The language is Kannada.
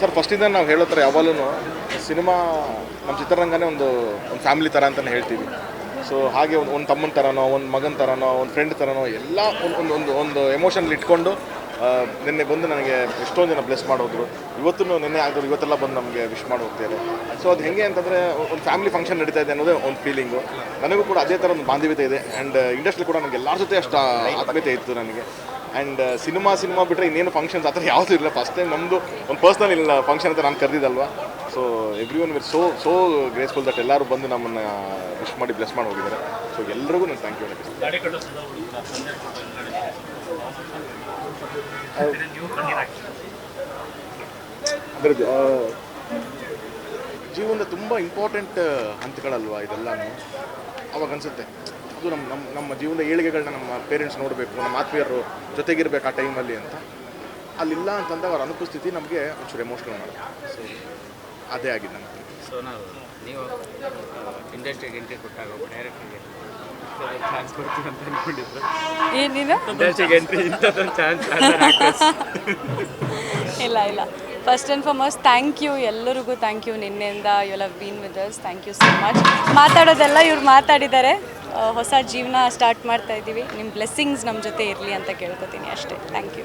ಸರ್ ಫಸ್ಟಿಂದ ನಾವು ಹೇಳೋ ಥರ ಯಾವಾಗಲೂ ಸಿನಿಮಾ ನಮ್ಮ ಚಿತ್ರರಂಗನೇ ಒಂದು ಒಂದು ಫ್ಯಾಮಿಲಿ ಥರ ಅಂತಲೇ ಹೇಳ್ತೀವಿ. ಸೊ ಹಾಗೆ ಒಂದು ಒಂದು ತಮ್ಮನ ಥರನೋ ಒಂದು ಮಗನ ಥರನೋ ಒಂದು ಫ್ರೆಂಡ್ ಥರನೋ ಎಲ್ಲ ಒಂದು ಒಂದು ಒಂದು ಎಮೋಷನಲ್ಲಿ ಎಮೋಷನ್ ಇಟ್ಕೊಂಡು ನಿನ್ನೆ ಬಂದು ನನಗೆ ಎಷ್ಟೊಂದು ಜನ ಬ್ಲೆಸ್ ಮಾಡೋದ್ರು. ಇವತ್ತು ನಿನ್ನೆ ಆಗಿದ್ರು, ಇವತ್ತೆಲ್ಲ ಬಂದು ನಮಗೆ ವಿಶ್ ಮಾಡಿ ಹೋಗ್ತಾರೆ ಸೊ ಅದು ಹೆಂಗೆ ಅಂತಂದರೆ ಒಂದು ಫ್ಯಾಮಿಲಿ ಫಂಕ್ಷನ್ ನಡೀತಾ ಇದೆ ಅನ್ನೋದೇ ಒಂದು ಫೀಲಿಂಗು ನನಗೂ ಕೂಡ ಅದೇ ಥರ ಒಂದು ಬಾಂಧವ್ಯತೆ ಇದೆ. ಆ್ಯಂಡ್ ಇಂಡಸ್ಟ್ರಿ ಕೂಡ ನನಗೆ ಎಲ್ಲರ ಜೊತೆ ಅಷ್ಟು ಆತ್ಮೀಯತೆ ಇತ್ತು ನನಗೆ. ಆ್ಯಂಡ್ ಸಿನಿಮಾ ಸಿನಿಮಾ ಬಿಟ್ಟರೆ ಇನ್ನೇನು ಫಂಕ್ಷನ್ಸ್ ಆ ಥರ ಯಾವುದೂ ಇಲ್ಲ. ಫಸ್ಟ್ ಟೈಮ್ ನಮ್ಮದು ಒಂದು ಪರ್ಸ್ನಲ್ ಇಲ್ಲ ಫಂಕ್ಷನ್ ಅಂತ ನಾನು ಕರೆದಿದ್ದಲ್ವಾ? So everyone were so so graceful that ಎಲ್ಲರೂ ಬಂದು ನಮ್ಮನ್ನು ವಿಶ್ ಮಾಡಿ ಬ್ಲೆಸ್ ಮಾಡಿ ಹೋಗಿದ್ದಾರೆ. ಸೊ ಎಲ್ರಿಗೂ ನಾನು ಥ್ಯಾಂಕ್ ಯು ಅದರದ್ದು ಜೀವನದ ತುಂಬ ಇಂಪಾರ್ಟೆಂಟ್ ಹಂತಗಳಲ್ವಾ ಇದೆಲ್ಲನೂ? ಅವಾಗ ಅನಿಸುತ್ತೆ. ಅದು ನಮ್ಮ ನಮ್ಮ ನಮ್ಮ ಜೀವನದ ಏಳಿಗೆಗಳನ್ನ ನಮ್ಮ ಪೇರೆಂಟ್ಸ್ ನೋಡಬೇಕು ನಮ್ಮ ಆತ್ಮೀಯರು ಜೊತೆಗಿರಬೇಕು ಆ ಟೈಮಲ್ಲಿ ಅಂತ. ಅಲ್ಲಿಲ್ಲ ಅಂತಂದಾಗ ಅವ್ರ ಅನುಪಸ್ಥಿತಿ ನಮಗೆ ಒಂಚೂರು ಎಮೋಷನಲ್ ಮಾಡುತ್ತೆ ಸೊ ಅದೇ ಆಗಿದೆ ನನಗೆ ಸೊ ನಾವು ನೀವು ಇಂಡಸ್ಟ್ರಿಗೆ ಎಂಟ್ರಿ ಕೊಟ್ಟಾಗ ಒಬ್ಬ ಡೈರೆಕ್ಟರ್ಗೆ ಚಾನ್ಸ್ ಕೊಡ್ತೀವಿ ಅಂತ ಅಂದ್ಕೊಂಡಿದ್ರು ಏನಿದೆ ಇಂಡಸ್ಟ್ರಿಗೆ ಎಂಟ್ರಿ ಇಂಥದ್ದೊಂದು ಚಾನ್ಸ್ ಇಲ್ಲ ಇಲ್ಲ. First and foremost thank you ಎಲ್ಲರಿಗೂ ಥ್ಯಾಂಕ್ ಯು ನಿನ್ನೆಯಿಂದ. You love been with us thank you so much ಮಾತಾಡೋದೆಲ್ಲ ಇವ್ರು ಮಾತಾಡಿದ್ದಾರೆ. ಹೊಸ ಜೀವನ ಸ್ಟಾರ್ಟ್ ಮಾಡ್ತಾ ಇದ್ದೀವಿ ನಿಮ್ಮ ಬ್ಲೆಸ್ಸಿಂಗ್ಸ್ ನಮ್ಮ ಜೊತೆ ಇರಲಿ ಅಂತ ಕೇಳ್ಕೊತೀನಿ ಅಷ್ಟೇ. Thank you